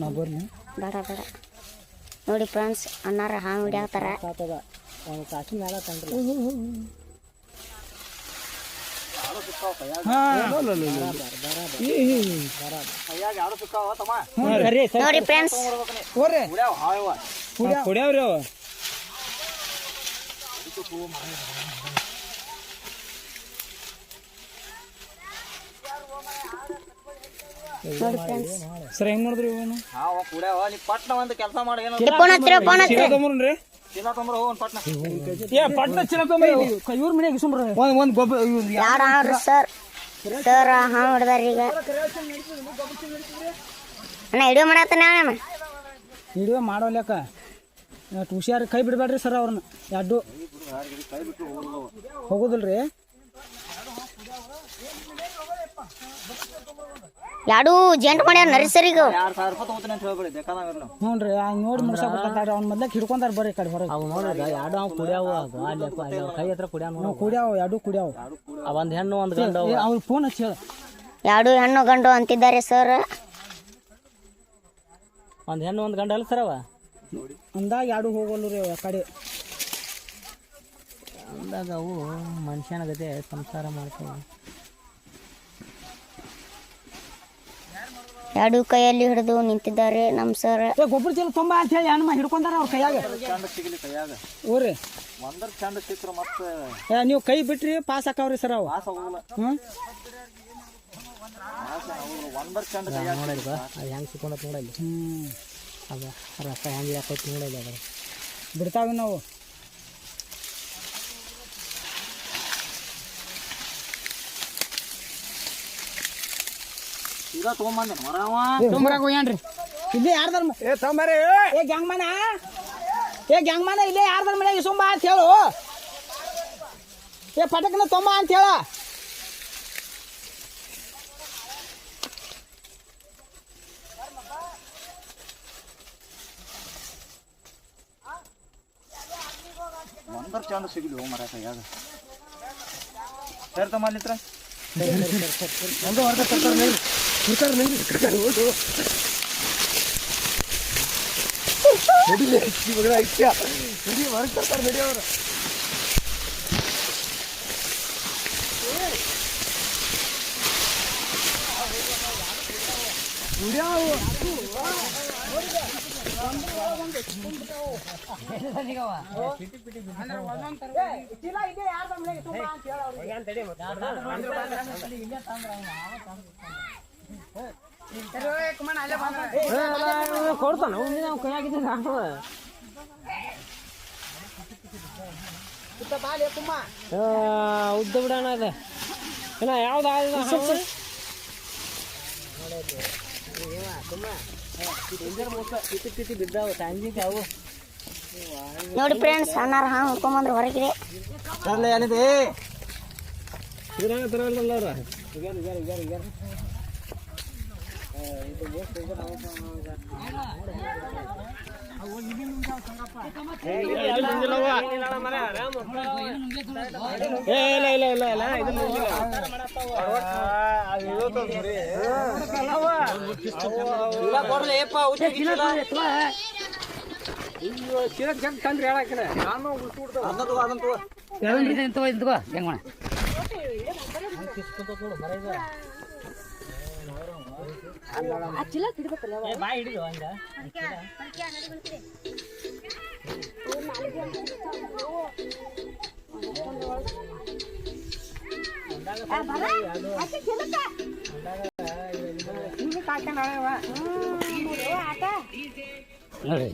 ನಾ ಬರ್ಲಿ ಬೇಡ ಬೇಡ. ನೋಡಿ ಫ್ರೆಂಡ್ಸ್ ಅಣ್ಣಾರ ಹಾಂಗ್ ಹಿಡಿಯಾತಾರ ತರ. ಒಂದು ತಂದ್ರಿ ನೋಡಿ ಫ್ರೆಂಡ್ಸ್ ಕುಡಿಯವ್ರಿ ಅವ. ನೋಡಿ ಫ್ರೆಂಡ್ಸ್ ಸರ್ ಹೆಂಗ್ ಮಾಡಿದ್ರಿ ಇವನು ಹಾವ ಕುಡ್ಯಾವ ನೀ ಪಟ್ನ ಒಂದು ಕೆಲಸ ಮಾಡಿ ಏನು ಫೋನ್ ಫೋನ್ ಪಟ್ನ ಏ ಪಟ್ನ ಚೀಲ ತೊಗೊಂಬರ್ರಿ ಇವ್ರ ಮನೆಗೆ ಸುಮ್ರ ಒಂದ್ ಒಂದ್ ಗೊಬ್ಬರ ಯಾರು ಹಾವ್ರಿ ಸರ್? ಸರ್ ಹಾವು ಹಿಡ್ದಾರ ಈಗ. ಅಣ್ಣ ಹಿಡಿಯೋ ಮಾಡತ್ತಾನ ಅಣ್ಣ ಹಿಡಿಯೋ ಮಾಡೋಲ್ಯಾಕ ಅಷ್ಟ್ ಹುಷಾರ್ ಕೈ ಬಿಡ್ಬೇಡ್ರಿ ಸರ್ ಅವ್ರನ್ನ. ಎರಡು ಹೋಗುದಿಲ್ರಿ. ಎರಡು ಜೆಂಟ್ ಮಾಡ್ಯಾರ ನರ್ಸರಿಗ? ಎರಡ್ ಸಾವಿರ ರೂಪಾಯಿ ತಗೋತೀನಿ ಅಂತ ಹೇಳ್ಬೇಡಿ ಬೇಕಾದಾಗ ಇರ್ಲಿ ಹ್ಞೂ ರೀ ನೋಡಿ ಮುಗಿಸ್ಬಿಡ್ತಾರೆ ಅವ್ನ ಮೊದ್ಲಕ್ಕೆ ಹಿಡ್ಕೊಂತಾರ ಬರ್ರಿ ಈ ಕಡೆ ಹೊರಗೆ. ಅವ್ ನೋಡ್ರಿ ಎರಡು ಅವು ಕುಡಿಯಾವ ಅಲ್ಲಿ ಅವ್ರ ಕೈ ಹತ್ರ ಕುಡಿಯಾವ ನಾವು ಕುಡಿಯಾವ ಎರಡು ಕುಡಿಯಾವ. ಒಂದ್ ಹೆಣ್ಣು ಒಂದ್ ಗಂಡು ಏ ಅವ್ರು ಫೋನ್ ಹಚ್ಚಿ ಹೇಳ. ಎರಡು ಹೆಣ್ಣು ಗಂಡು ಅಂತಿದ್ದಾರೆ ಸರ್ ಒಂದ್ ಹೆಣ್ಣು ಒಂದ್ ಗಂಡು ಅಲ್ಲ ಸರ್ ಅವ? ಅಂದಾಗ ಎರಡು ಹೋಗಲ್ಲ ರೀ ಆ ಕಡೆ. ಅಂದಾಗ ಅವು ಮನುಷ್ಯನ ಗತೆ ಸಂಸಾರ ಮಾಡ್ತಾವ. ಎರಡು ಕೈಯಲ್ಲಿ ಹಿಡಿದು ನಿಂತಿದ್ದಾರೆ ನಮ್ಮ ಸರ್. ಗೊಬ್ಬರ ಚೀಲ ತುಂಬ ಅಂತ ಹೇಳಿ ಹಣ್ಣು ಹಿಡ್ಕೊಂಡಾರ ಅವ್ರ ಕೈಯಾಗ. ಚಂದ ಸಿಗಲಿ ಕೈಯಾಗ. ಊರಿ. ಒಂದರ ಚಂದ ಸಿಕ್ಕ್ರ ಮತ್ತೆ ಏ ನೀವು ಕೈ ಬಿಟ್ರಿ ಪಾಸ್ ಹಾಕಾವ್ರಿ ಸರ್ ಅವ. ಪಾಸ್ ಹೋಗಲ್ಲ ಹ್ಞೂ ಒಂದರ ಚಂದ ಕೈಯಾಗ ಅದು ಹೆಂಗ್ ಸಿಕ್ಕೊಂಡತ್ ನೋಡಲ್ಲಿ. ಹ್ಞೂ ಅದ ರಸ ಹೆಂಗ್ ಯಾಕೈತಿ ನೋಡಿಲ್ಲ ಅದ್ರ ಬಿಡ್ತಾವಿ ನಾವು. ಈಗ ತೊಗೊಂಬಂದ ಮರವ ತೊಂಬರಾಗ ಹೋಗ್ಯಾನ್ರಿ ಇಲ್ಲೇ ಯಾರ್ದಾರ ಏ ತೊಂಬರಿ ಏ ಗ್ಯಾಂಗ್ ಮನ ಏ ಗ್ಯಾಂಗ್ ಮನ ಇಲ್ಲೇ ಯಾರ್ದಾರ ಮನೆಗೆ ಸುಮ್ಮ ಅಂತ ಹೇಳು ಏ ಪಟಕನ ತೊಂಬ ಅಂತ ಹೇಳ ಒಂದರ ಚಂದ ಸಿಗಲಿ ಹೋ ಮರ ಕೈಯಾಗ ಸೇರ್ತ ಮಾಡ್ಲಿತ್ರ ಕೊಡ್ತಾನ ನಾವು ಕೈಯಾಗಿದ್ದ ಉದ್ದ ಬಿಡೋಣ ಅದ ಏನ ಯಾವ್ದು ನೋಡಿ ಫ್ರೆಂಡ್ಸ್ ಅನ್ನಾರ ಹಾಂ ಹುಡ್ಕೊಂಬಂದ್ರೆ ಹೊರಗಿದೆ ಏನಿದೆ ಇಲ್ಲ ಇಲ್ಲ ಇಲ್ಲ ಇಲ್ಲ ಇದು ತಂದ್ರೆ ಹೇಳಕ್ಕಿಲ್ಲ ಬಾಯ್ ಹಿಡಿದು ಹಂಗ ನೋಡಿ